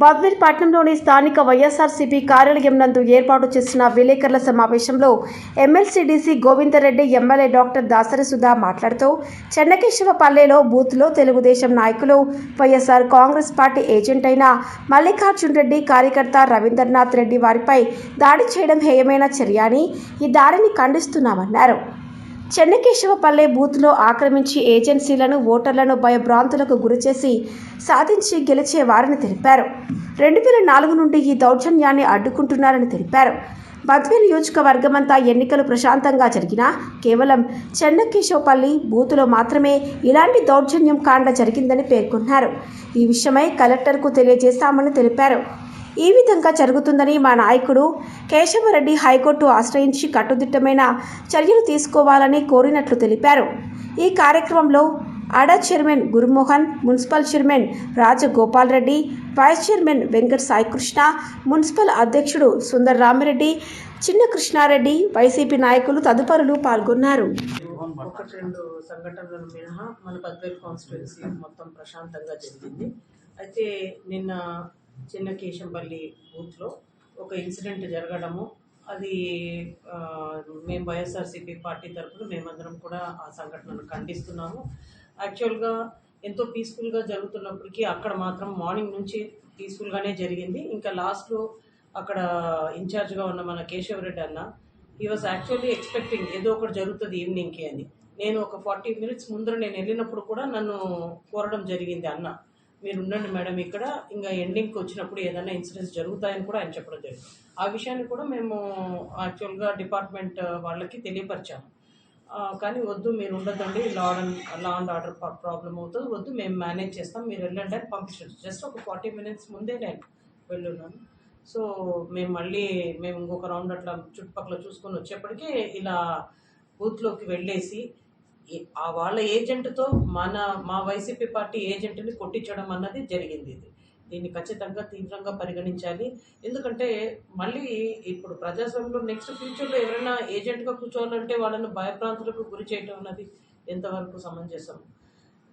బద్వేల్ పట్నంలోని స్థానిక వైఎస్ఆర్సీపీ కార్యాలయం నందు ఏర్పాటు చేసిన విలేకరుల సమావేశంలో MLC DC Govindareddy MLA doctor Dasari Sudha మాట్లాడుతూ చెన్నకేశవపల్లెలో బూత్లో తెలుగుదేశం నాయకులు వైఎస్ఆర్ కాంగ్రెస్ పార్టీ ఏజెంట్ అయిన మల్లికార్జున్ రెడ్డి కార్యకర్త రవీంద్రనాథ్ రెడ్డి వారిపై దాడి చేయడం హేయమైన చర్య అని ఈ దాడిని ఖండిస్తున్నామన్నారు. చెన్నకేశవపల్లె బూత్లో ఆక్రమించి ఏజెన్సీలను ఓటర్లను భయభ్రాంతులకు గురిచేసి సాధించి గెలిచే వారని తెలిపారు. రెండు వేల నాలుగు నుండి ఈ దౌర్జన్యాన్ని అడ్డుకుంటున్నారని తెలిపారు. బద్వేల్ నియోజకవర్గమంతా ఎన్నికలు ప్రశాంతంగా జరిగినా కేవలం చెన్నకేశవపల్లి బూతులో మాత్రమే ఇలాంటి దౌర్జన్యం కాండ జరిగిందని పేర్కొన్నారు. ఈ విషయమై కలెక్టర్కు తెలియజేస్తామని తెలిపారు. ఈ విధంగా జరుగుతుందని మా నాయకుడు కేశవరెడ్డి హైకోర్టు ఆశ్రయించి కట్టుదిట్టమైన చర్యలు తీసుకోవాలని కోరినట్లు తెలిపారు. ఈ కార్యక్రమంలో ADA chairman Gurumohan municipal chairman Rajagopal Reddy vice chairman Venkata Saikrishna municipal అధ్యక్షుడు సుందర్ రామిరెడ్డి చిన్న కృష్ణారెడ్డి వైసీపీ నాయకులు తదుపరులు పాల్గొన్నారు. ఒకటి రెండు సంఘటనలు మినహా మన పద్వేల్ కాన్స్టిట్యున్సీ మొత్తం ప్రశాంతంగా జరిగింది. అయితే నిన్న చిన్న కేశంపల్లి బూత్లో ఒక ఇన్సిడెంట్ జరగడము. అది మేము వైఎస్ఆర్సీపీ పార్టీ తరఫున మేమందరం కూడా ఆ సంఘటనను ఖండిస్తున్నాము. యాక్చువల్గా ఎంతో పీస్ఫుల్గా జరుగుతున్నప్పటికీ అక్కడ మాత్రం మార్నింగ్ నుంచి పీస్ఫుల్గానే జరిగింది. ఇంకా లాస్ట్లో అక్కడ ఇన్ఛార్జ్గా ఉన్న మన కేశవరెడ్డి అన్న ఈ వాజ్ యాక్చువల్లీ ఎక్స్పెక్టింగ్ ఏదో ఒకటి జరుగుతుంది ఈవినింగ్కి అని. నేను ఒక ఫార్టీ మినిట్స్ ముందర నేను వెళ్ళినప్పుడు కూడా నన్ను కోరడం జరిగింది అన్న. మీరు ఉండండి మేడం ఇక్కడ ఇంకా ఎండింగ్కి వచ్చినప్పుడు ఏదైనా ఇన్సిడెంట్స్ జరుగుతాయని కూడా ఆయన చెప్పడం జరిగింది. ఆ విషయాన్ని కూడా మేము యాక్చువల్గా డిపార్ట్మెంట్ వాళ్ళకి తెలియపరిచాము. కానీ వద్దు మీరు ఉండదండి law and law and order problem అవుతుంది వద్దు మేము మేనేజ్ చేస్తాం మీరు వెళ్ళండి అని పంపించారు. జస్ట్ ఒక ఫార్టీ మినిట్స్ ముందే నేను వెళ్ళున్నాను. సో మేము మళ్ళీ మేము ఇంకొక రౌండ్ అట్లా చుట్టుపక్కల చూసుకొని వచ్చేప్పటికీ ఇలా బూత్లోకి వెళ్ళేసి ఆ వాళ్ళ ఏజెంట్తో మన మా వైసీపీ పార్టీ ఏజెంట్ని కొట్టించడం అన్నది జరిగింది ఇది. దీన్ని ఖచ్చితంగా తీవ్రంగా పరిగణించాలి. ఎందుకంటే మళ్ళీ ఇప్పుడు ప్రజాస్వామ్యంలో నెక్స్ట్ ఫ్యూచర్లో ఎవరైనా ఏజెంట్గా కూర్చోవాలంటే వాళ్ళని భయప్రాంతులకు గురి చేయడం అన్నది ఎంతవరకు సమంజసం?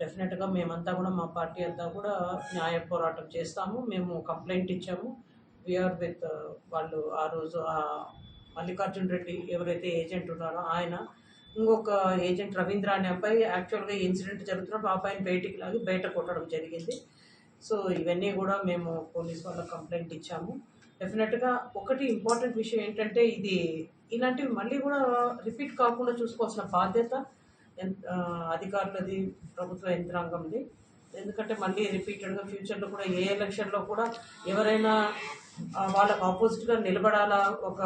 డెఫినెట్గా మేమంతా కూడా మా పార్టీ అంతా కూడా న్యాయ పోరాటం చేస్తాము. మేము కంప్లైంట్ ఇచ్చాము. వీఆర్ విత్ వాళ్ళు ఆ రోజు మల్లికార్జున్ రెడ్డి ఎవరైతే ఏజెంట్ ఉన్నారో ఆయన ఇంకొక ఏజెంట్ రవీంద్ర అనే అబ్బాయి యాక్చువల్గా ఇన్సిడెంట్ జరుగుతున్నప్పుడు ఆ అబ్బాయిని బయటికి లాగి బయట కొట్టడం జరిగింది. సో ఇవన్నీ కూడా మేము పోలీస్ వాళ్ళకి కంప్లైంట్ ఇచ్చాము. డెఫినెట్గా ఒకటి ఇంపార్టెంట్ విషయం ఏంటంటే ఇది ఇలాంటివి మళ్ళీ కూడా రిపీట్ కాకుండా చూసుకోవాల్సిన బాధ్యత అధికారులది ప్రభుత్వ యంత్రాంగంది. ఎందుకంటే మళ్ళీ రిపీటెడ్గా ఫ్యూచర్లో కూడా ఏ ఎలక్షన్లో కూడా ఎవరైనా వాళ్ళకు ఆపోజిట్గా నిలబడాలా ఒక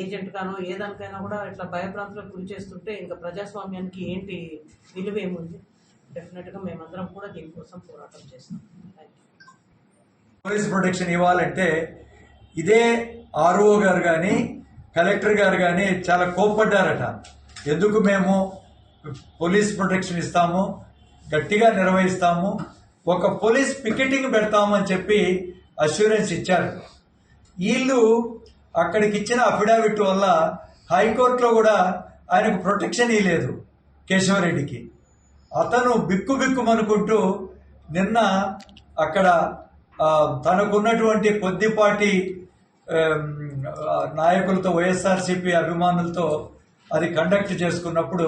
ఏజెంట్ గానో ఏదానికైనా కూడా ఇట్లా భయభ్రాంతులకు గురి చేస్తుంటే ఇంకా ప్రజాస్వామ్యానికి ఏంటి విలువ ఏముంది? డెఫినెట్గా మేమందరం కూడా దీనికోసం పోరాటం చేస్తాం. పోలీస్ ప్రొటెక్షన్ ఇవ్వాలంటే ఇదే ఆర్ఓ గారు కానీ కలెక్టర్ గారు కానీ చాలా కోప్పడ్డారట. ఎందుకు మేము పోలీస్ ప్రొటెక్షన్ ఇస్తాము? గట్టిగా నిర్వహిస్తాము. ఒక పోలీస్ పికెటింగ్ పెడతామని చెప్పి అష్యూరెన్స్ ఇచ్చారు. వీళ్ళు అక్కడికి ఇచ్చిన అఫిడవిట్ వల్ల హైకోర్టులో కూడా ఆయనకు ప్రొటెక్షన్ ఇవ్వలేదు కేశవరెడ్డికి. అతను బిక్కు బిక్కుమనుకుంటూ నిన్న అక్కడ తనకున్నటువంటి కొద్దిపాటి నాయకులతో వైఎస్ఆర్సీపీ అభిమానులతో అది కండక్ట్ చేసుకున్నప్పుడు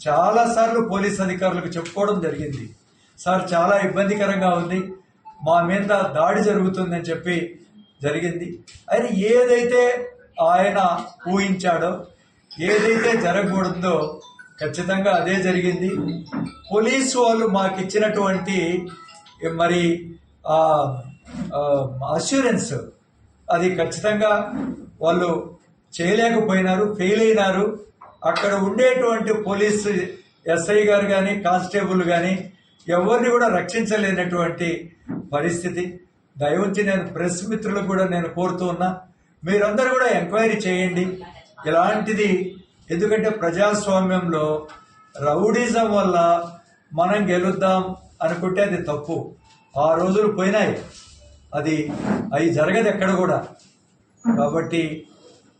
చాలాసార్లు పోలీస్ అధికారులకు చెప్పుకోవడం జరిగింది. సార్ చాలా ఇబ్బందికరంగా ఉంది. మా మీద దాడి జరుగుతుందని చెప్పి జరిగింది. ఆయన ఏదైతే ఆయన ఊహించాడో ఏదైతే జరగకూడదో ఖచ్చితంగా అదే జరిగింది. పోలీసు వాళ్ళు మాకు ఇచ్చినటువంటి మరి అష్యూరెన్స్ అది ఖచ్చితంగా వాళ్ళు చేయలేకపోయినారు ఫెయిల్ అయినారు. అక్కడ ఉండేటువంటి పోలీసు ఎస్ఐ గారు కానీ కానిస్టేబుల్ కానీ ఎవరిని కూడా రక్షించలేనటువంటి పరిస్థితి. దయవుంచి నేను ప్రెస్ మిత్రులు కూడా నేను కోరుతూ ఉన్నా మీరందరూ కూడా ఎంక్వైరీ చేయండి. ఇలాంటిది ఎందుకంటే ప్రజాస్వామ్యంలో రౌడీజం వల్ల మనం గెలుద్దాం అనుకుంటే అది తప్పు. ఆ రోజులు పోయినాయి. అది అవి జరగదు ఎక్కడ కూడా. కాబట్టి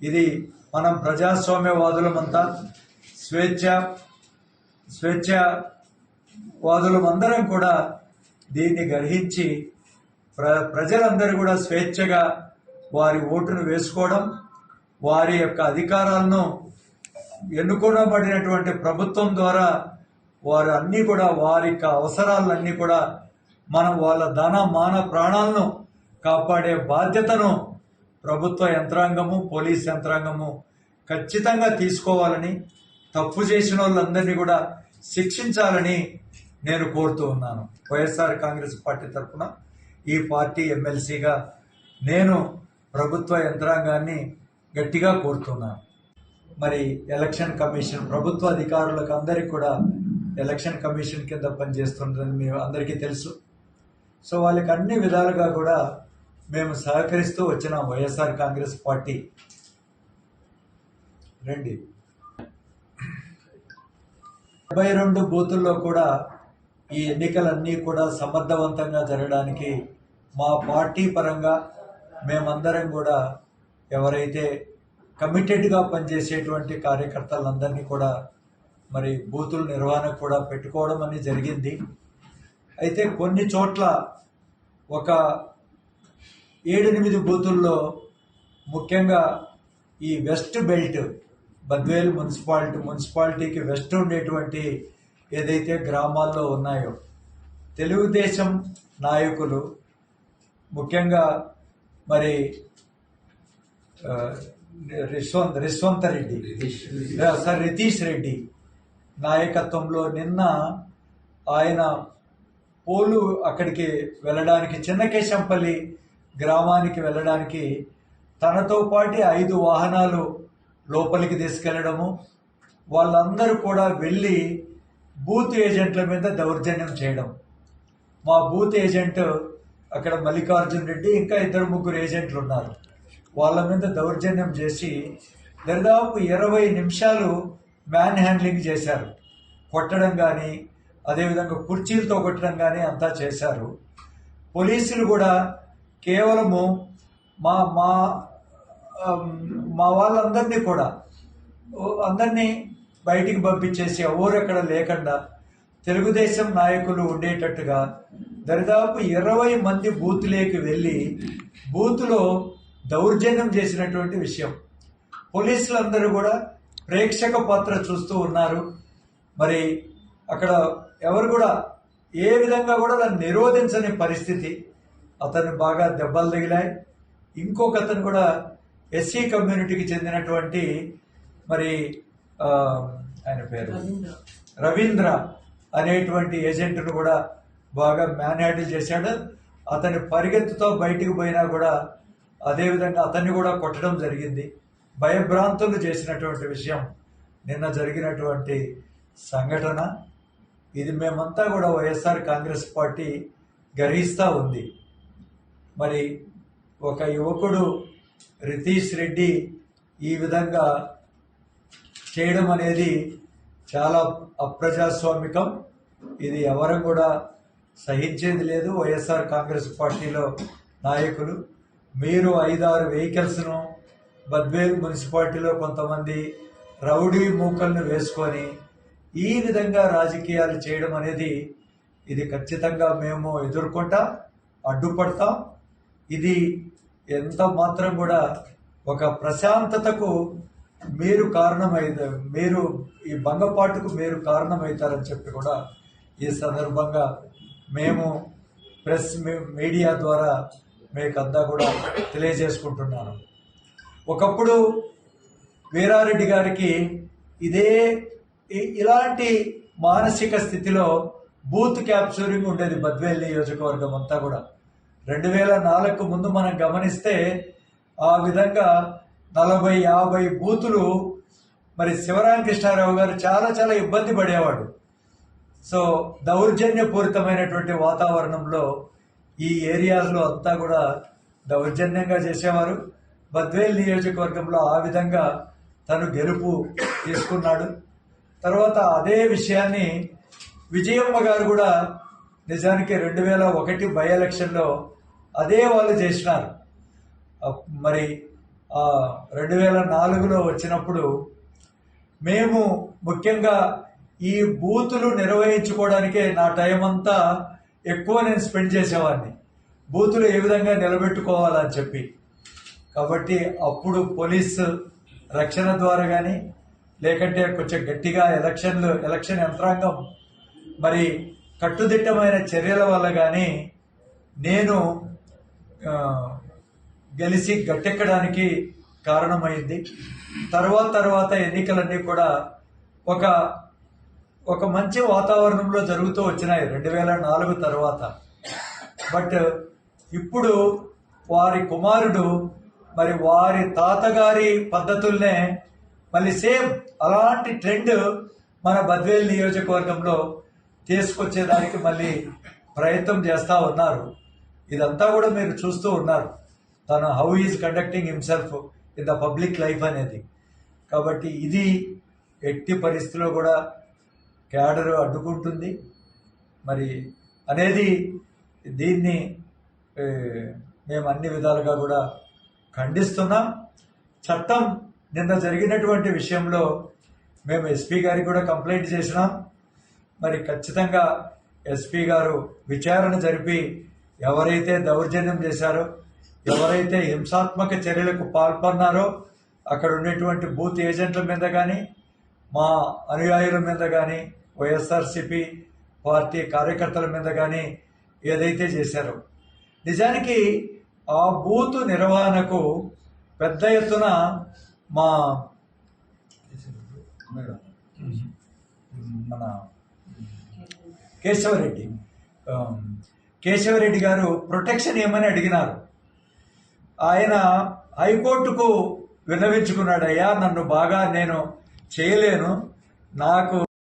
ఇది మనం ప్రజాస్వామ్యవాదులమంతా స్వేచ్ఛ స్వేచ్ఛ వాదులమందరం కూడా దీన్ని గ్రహించి ప్ర ప్రజలందరూ కూడా స్వేచ్ఛగా వారి ఓటును వేసుకోవడం వారి యొక్క అధికారాలను ఎన్నుకోబడినటువంటి ప్రభుత్వం ద్వారా వారు అన్నీ కూడా వారి యొక్క అవసరాలన్నీ కూడా మనం వాళ్ళ ధన మాన ప్రాణాలను కాపాడే బాధ్యతను ప్రభుత్వ యంత్రాంగము పోలీస్ యంత్రాంగము ఖచ్చితంగా తీసుకోవాలని తప్పు చేసిన వాళ్ళందరినీ కూడా శిక్షించాలని నేను కోరుతూ ఉన్నాను. వైఎస్ఆర్ కాంగ్రెస్ పార్టీ తరఫున ఈ పార్టీ ఎమ్మెల్సీగా నేను ప్రభుత్వ యంత్రాంగాన్ని గట్టిగా కోరుతున్నాను. మరి ఎలక్షన్ కమిషన్ ప్రభుత్వ అధికారులకు అందరికీ కూడా ఎలక్షన్ కమిషన్ కింద పనిచేస్తుంటుందని మీ అందరికీ తెలుసు. సో వాళ్ళకి అన్ని విధాలుగా కూడా మేము సహకరిస్తూ వచ్చిన వైఎస్ఆర్ కాంగ్రెస్ పార్టీ. రండి. డెబ్బై రెండు బూతుల్లో కూడా ఈ ఎన్నికలన్నీ కూడా సమర్థవంతంగా జరగడానికి మా పార్టీ పరంగా మేమందరం కూడా ఎవరైతే కమిటెడ్గా పనిచేసేటువంటి కార్యకర్తలందరినీ కూడా మరి బూతుల నిర్వహణ కూడా పెట్టుకోవడం అనేది జరిగింది. అయితే కొన్ని చోట్ల ఒక ఏడెనిమిది బూతుల్లో ముఖ్యంగా ఈ వెస్ట్ బెల్ట్ బద్వేల్ మున్సిపాలిటీ మున్సిపాలిటీకి వెస్ట్ ఉండేటువంటి ఏదైతే గ్రామాల్లో ఉన్నాయో తెలుగుదేశం నాయకులు ముఖ్యంగా మరి రిశ్వంత్ రిశ్వంత్ రిశ్వంత రెడ్డి సార్ రితీష్ రెడ్డి నాయకత్వంలో నిన్న ఆయన పోలు అక్కడికి వెళ్ళడానికి చిన్నకేశంపల్లి గ్రామానికి వెళ్ళడానికి తనతో పాటు ఐదు వాహనాలు లోపలికి తీసుకెళ్ళడము వాళ్ళందరూ కూడా వెళ్ళి బూత్ ఏజెంట్ల మీద దౌర్జన్యం చేయడం. మా బూత్ ఏజెంట్ అక్కడ మల్లికార్జున్ రెడ్డి ఇంకా ఇద్దరు ముగ్గురు ఏజెంట్లు ఉన్నారు. వాళ్ళ మీద దౌర్జన్యం చేసి దాదాపు ఇరవై నిమిషాలు మ్యాన్ హ్యాండ్లింగ్ చేశారు. కొట్టడం కానీ అదేవిధంగా కుర్చీలతో కొట్టడం కానీ అంతా చేశారు. పోలీసులు కూడా కేవలము మా మా మా వాళ్ళందరినీ కూడా అందరినీ బయటికి పంపించేసి ఊరెక్కడ లేకుండా తెలుగుదేశం నాయకులు ఉండేటట్టుగా దరిదాపు ఇరవై మంది బూత్లేకి వెళ్ళి బూత్లో దౌర్జన్యం చేసినటువంటి విషయం. పోలీసులందరూ కూడా ప్రేక్షక పాత్ర చూస్తూ ఉన్నారు. మరి అక్కడ ఎవరు కూడా ఏ విధంగా కూడా దాన్ని నిరోధించని పరిస్థితి అతను బాగా దెబ్బలు తగిలాయి. ఇంకొక అతను కూడా ఎస్సీ కమ్యూనిటీకి చెందినటువంటి మరి ఆయన పేరు రవీంద్ర. రవీంద్ర అనేటువంటి ఏజెంట్ను కూడా బాగా మ్యాన్ హ్యాండిల్ చేశాడు. అతని పరిగెత్తుతో బయటికి పోయినా కూడా అదేవిధంగా అతన్ని కూడా కొట్టడం జరిగింది. భయభ్రాంతులు చేసినటువంటి విషయం నిన్న జరిగినటువంటి సంఘటన. ఇది మేమంతా కూడా వైఎస్ఆర్ కాంగ్రెస్ పార్టీ గర్హిస్తూ ఉంది. మరి ఒక యువకుడు రితీష్ రెడ్డి ఈ విధంగా చేయడం అనేది చాలా అప్రజాస్వామికం. ఇది ఎవరు కూడా సహించేది లేదు. వైఎస్ఆర్ కాంగ్రెస్ పార్టీలో నాయకులు. మీరు ఐదారు వెహికల్స్ను బద్వేల్ మున్సిపాలిటీలో కొంతమంది రౌడీ మూకలను వేసుకొని ఈ విధంగా రాజకీయాలు చేయడం అనేది ఇది ఖచ్చితంగా మేము ఎదుర్కొంటాం అడ్డుపడతాం. ఇది ఎంత మాత్రం కూడా ఒక ప్రశాంతతకు మీరు కారణమై మీరు ఈ భంగపాటుకు మీరు కారణమవుతారని చెప్పి కూడా ఈ సందర్భంగా మేము ప్రెస్ మీ- మీడియా ద్వారా మీకంతా కూడా తెలియజేసుకుంటున్నాను. ఒకప్పుడు వీరారెడ్డి గారికి ఇదే ఇలాంటి మానసిక స్థితిలో బూత్ క్యాప్చరింగ్ ఉండేది బద్వేల్ నియోజకవర్గం అంతా కూడా. రెండు వేల నాలుగు ముందు మనం గమనిస్తే ఆ విధంగా నలభై యాభై బూతులు మరి శివరామకృష్ణారావు గారు చాలా చాలా ఇబ్బంది పడేవాడు. సో దౌర్జన్యపూరితమైనటువంటి వాతావరణంలో ఈ ఏరియాలో అంతా కూడా దౌర్జన్యంగా చేసేవారు. బద్వేల్ నియోజకవర్గంలో ఆ విధంగా తను గెలుపు తీసుకున్నాడు. తర్వాత అదే విషయాన్ని విజయమ్మ గారు కూడా నిజానికి రెండు వేల ఒకటి బై ఎలక్షన్లో అదే వాళ్ళు చేసినారు. అప్- మరి రెండు వేల నాలుగులో వచ్చినప్పుడు మేము ముఖ్యంగా ఈ బూతులు నిర్వహించుకోవడానికే నా టైం అంతా ఎక్కువ నేను స్పెండ్ చేసేవాడిని. బూతులు ఏ విధంగా నిలబెట్టుకోవాలని చెప్పి. కాబట్టి అప్పుడు పోలీస్ రక్షణ ద్వారా కానీ లేకంటే కొంచెం గట్టిగా ఎలక్షన్లు ఎలక్షన్ యంత్రాంగం మరి కట్టుదిట్టమైన చర్యల వల్ల కానీ నేను గెలిచి గట్టెక్కడానికి కారణమైంది. తర్వాత తర్వాత ఎన్నికలన్నీ కూడా ఒక ఒక మంచి వాతావరణంలో జరుగుతూ వచ్చినాయి రెండు వేల నాలుగు తర్వాత. బట్ ఇప్పుడు వారి కుమారుడు మరి వారి తాతగారి పద్ధతుల్నే మళ్ళీ సేమ్ అలాంటి ట్రెండ్ మన బద్వేల్ నియోజకవర్గంలో తీసుకొచ్చేదానికి మళ్ళీ ప్రయత్నం చేస్తూ ఉన్నారు. ఇదంతా కూడా మీరు చూస్తూ ఉన్నారు. తను how is conducting himself in the public life అనేది. కాబట్టి ఇది ఎట్టి పరిస్థితిలో కూడా క్యాడర్ అడ్డుకుంటుంది. మరి అనేది దీన్ని మేము అన్ని విధాలుగా కూడా ఖండిస్తున్నాం. చట్టం నిన్న జరిగినటువంటి విషయంలో మేము ఎస్పీ గారికి కూడా కంప్లైంట్ చేసినాం. మరి ఖచ్చితంగా ఎస్పీ గారు విచారణ జరిపి ఎవరైతే దౌర్జన్యం చేశారో ఎవరైతే హింసాత్మక చర్యలకు పాల్పన్నారో అక్కడ ఉండేటువంటి బూత్ ఏజెంట్ల మీద కానీ మా అనుయాయుల మీద కానీ వైఎస్ఆర్సిపి పార్టీ కార్యకర్తల మీద కానీ ఏదైతే చేశారో. నిజానికి ఆ బూత్ నిర్వహణకు పెద్ద ఎత్తున మా మన కేశవరెడ్డి కేశవరెడ్డి గారు ప్రొటెక్షన్ ఇవ్వమని అడిగినారు? ఆయన హైకోర్టుకు విన్నవించుకున్నాడు అయ్యా నన్ను బాగా నేను చేయలేను. నాకు